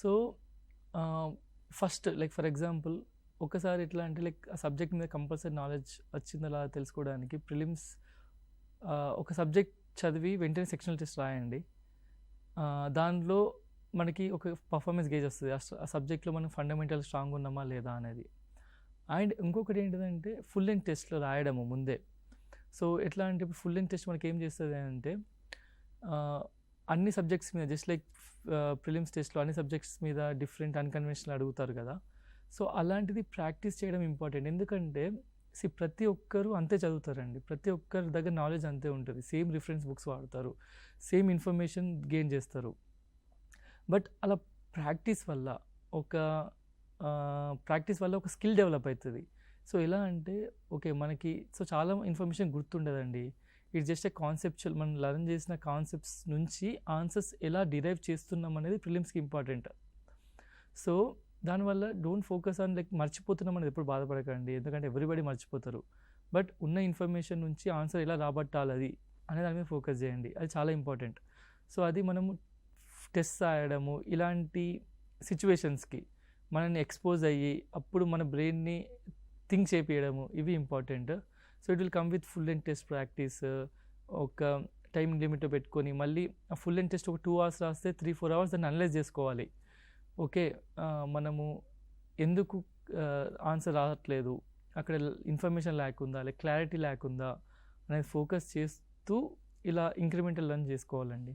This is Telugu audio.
So first like for example ఒకసారి ఎట్లా అంటే లైక్ ఆ సబ్జెక్ట్ మీద కంపల్సరీ నాలెడ్జ్ వచ్చింది అలా తెలుసుకోవడానికి ప్రిలిమ్స్ ఒక సబ్జెక్ట్ చదివి వెంటనే సెక్షనల్ టెస్ట్ రాయండి. దానిలో మనకి ఒక పర్ఫార్మెన్స్ గేజ్ వస్తుంది. ఆ ఆ సబ్జెక్ట్లో మనం ఫండమెంటల్ స్ట్రాంగ్ ఉన్నామా లేదా అనేది. అండ్ ఇంకొకటి ఏంటిదంటే ఫుల్ లెంగ్ టెస్ట్లో రాయడము ముందే. సో ఎట్లా అంటే ఇప్పుడు ఫుల్ లెంగ్ టెస్ట్ మనకి ఏం చేస్తుంది అంటే అన్ని సబ్జెక్ట్స్ మీద జస్ట్ లైక్ ప్రిలిమ్స్ టెస్ట్లో అన్ని సబ్జెక్ట్స్ మీద డిఫరెంట్ అన్కన్వెన్షనల్ అడుగుతారు కదా. సో అలాంటిది ప్రాక్టీస్ చేయడం ఇంపార్టెంట్ ఎందుకంటే సి ప్రతి ఒక్కరు అంతే చదువుతారండి. ప్రతి ఒక్కరి దగ్గర నాలెడ్జ్ అంతే ఉంటుంది. సేమ్ రిఫరెన్స్ బుక్స్ వాడతారు. సేమ్ ఇన్ఫర్మేషన్ గెయిన్ చేస్తారు. బట్ అలా ప్రాక్టీస్ వల్ల ఒక uh, ప్రాక్టీస్ వల్ల ఒక స్కిల్ డెవలప్ అవుతుంది. సో ఎలా అంటే ఓకే మనకి సో చాలా ఇన్ఫర్మేషన్ గుర్తుండదండి. ఇట్ జస్ట్ ఏ కాన్సెప్చువల్ మనం లర్న్ చేసిన కాన్సెప్ట్స్ నుంచి ఆన్సర్స్ ఎలా డిరైవ్ చేస్తున్నాం అనేది ప్రిలిమ్స్కి ఇంపార్టెంట్. సో దానివల్ల డోంట్ ఫోకస్ ఆన్ లైక్ మర్చిపోతున్నాం అనేది ఎప్పుడు బాధపడకండి. ఎందుకంటే ఎవ్రీబడి మర్చిపోతారు. బట్ ఉన్న ఇన్ఫర్మేషన్ నుంచి ఆన్సర్ ఎలా రాబట్టాలి అది అనే దాని మీద ఫోకస్ చేయండి. అది చాలా ఇంపార్టెంట్. సో అది మనము టెస్ట్ రాయడము ఇలాంటి సిచ్యువేషన్స్కి మనల్ని ఎక్స్పోజ్ అయ్యి అప్పుడు మన బ్రెయిన్ని థింక్ చేపించడము ఇవి important. So it will come with full and test practice ఒక టైం లిమిట్ పెట్టుకొని మళ్ళీ ఆ ఫుల్ అండ్ టెస్ట్ ఒక టూ అవర్స్ రాస్తే త్రీ ఫోర్ అవర్స్ దాన్ని అనలైజ్ చేసుకోవాలి. ఓకే మనము ఎందుకు ఆన్సర్ రావట్లేదు? అక్కడ ఇన్ఫర్మేషన్ లేకుందా? లేక క్లారిటీ లేకుందా? అనేది ఫోకస్ చేస్తూ ఇలా ఇంక్రిమెంటల్ లర్న్ చేసుకోవాలండి.